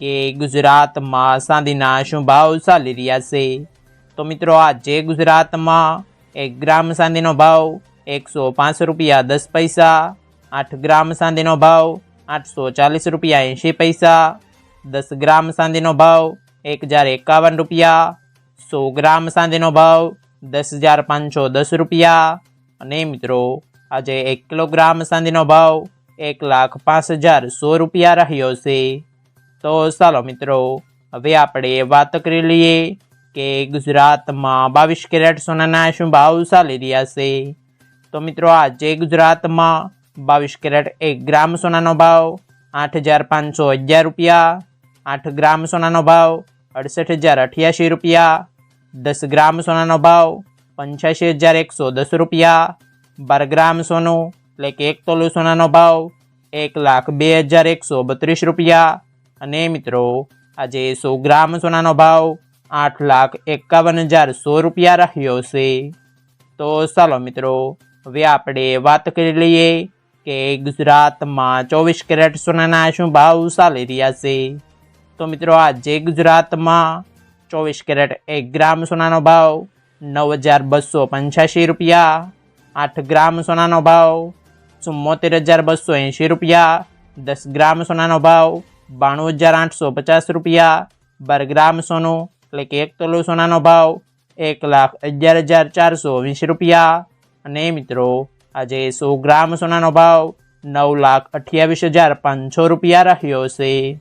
કે ગુજરાતમાં ચાંદીના શું ભાવ ચાલી રહ્યા છે. તો મિત્રો, આજે ગુજરાતમાં એક ગ્રામ ચાંદીનો ભાવ એકસો પાંચ રૂપિયા દસ પૈસા, આઠ ગ્રામ ચાંદીનો ભાવ આઠસો ચાલીસ રૂપિયા એંશી પૈસા, દસ ગ્રામ ચાંદીનો ભાવ એક હજાર એકાવન રૂપિયા, સો ગ્રામ ચાંદીનો ભાવ દસ હજાર પાંચસો દસ રૂપિયા. અને મિત્રો, આજે એક કિલોગ્રામ ચાંદીનો ભાવ એક લાખ પાંચ હજાર સો રૂપિયા રહ્યો છે. તો ચાલો મિત્રો, હવે આપણે વાત કરી લઈએ કે ગુજરાતમાં બાવીસ કેરેટ સોનાના શું ભાવ ચાલી રહ્યા છે. તો મિત્રો, આજે ગુજરાતમાં બાવીસ કેરેટ એક ગ્રામ સોનાનો ભાવ આઠ હજાર પાંચસો અગિયાર રૂપિયા, આઠ ગ્રામ સોનાનો ભાવ અડસઠ હજાર અઠ્યાસી રૂપિયા, દસ ગ્રામ સોનાનો ભાવ પંચ્યાસી હજાર એકસો દસ રૂપિયા, બાર ગ્રામ સોનું એટલે કે એક તોલું સોનાનો ભાવ એક લાખ બે હજાર એકસો બત્રીસ રૂપિયા અને મિત્રો, આજે સો ગ્રામ સોનાનો ભાવ આઠ લાખ એકાવન હજાર સો રૂપિયા રહ્યો છે. તો ચાલો મિત્રો, હવે આપણે વાત કરી લઈએ કે ગુજરાતમાં ચોવીસ કેરેટ સોનાના શું ભાવ ચાલી રહ્યા છે. તો મિત્રો, આજે ગુજરાતમાં ચોવીસ કેરેટ એક ગ્રામ સોનાનો ભાવ નવ હજાર બસો પંચ્યાસી રૂપિયા, આઠ ગ્રામ સોનાનો ભાવ ચુમ્મોતેર હજાર બસો એંશી રૂપિયા, દસ ગ્રામ સોનાનો ભાવ બાણું હજાર આઠસો પચાસ રૂપિયા બાર ગ્રામ સોનું, એટલે કે એક તોલું સોનાનો ભાવ, એક લાખ અગિયાર હજાર ચારસો વીસ રૂપિયા. અને મિત્રો, આજે સો ગ્રામ સોનાનો ભાવ નવ લાખ અઠ્યાવીસ હજાર પાંચસો રૂપિયા રહ્યો છે.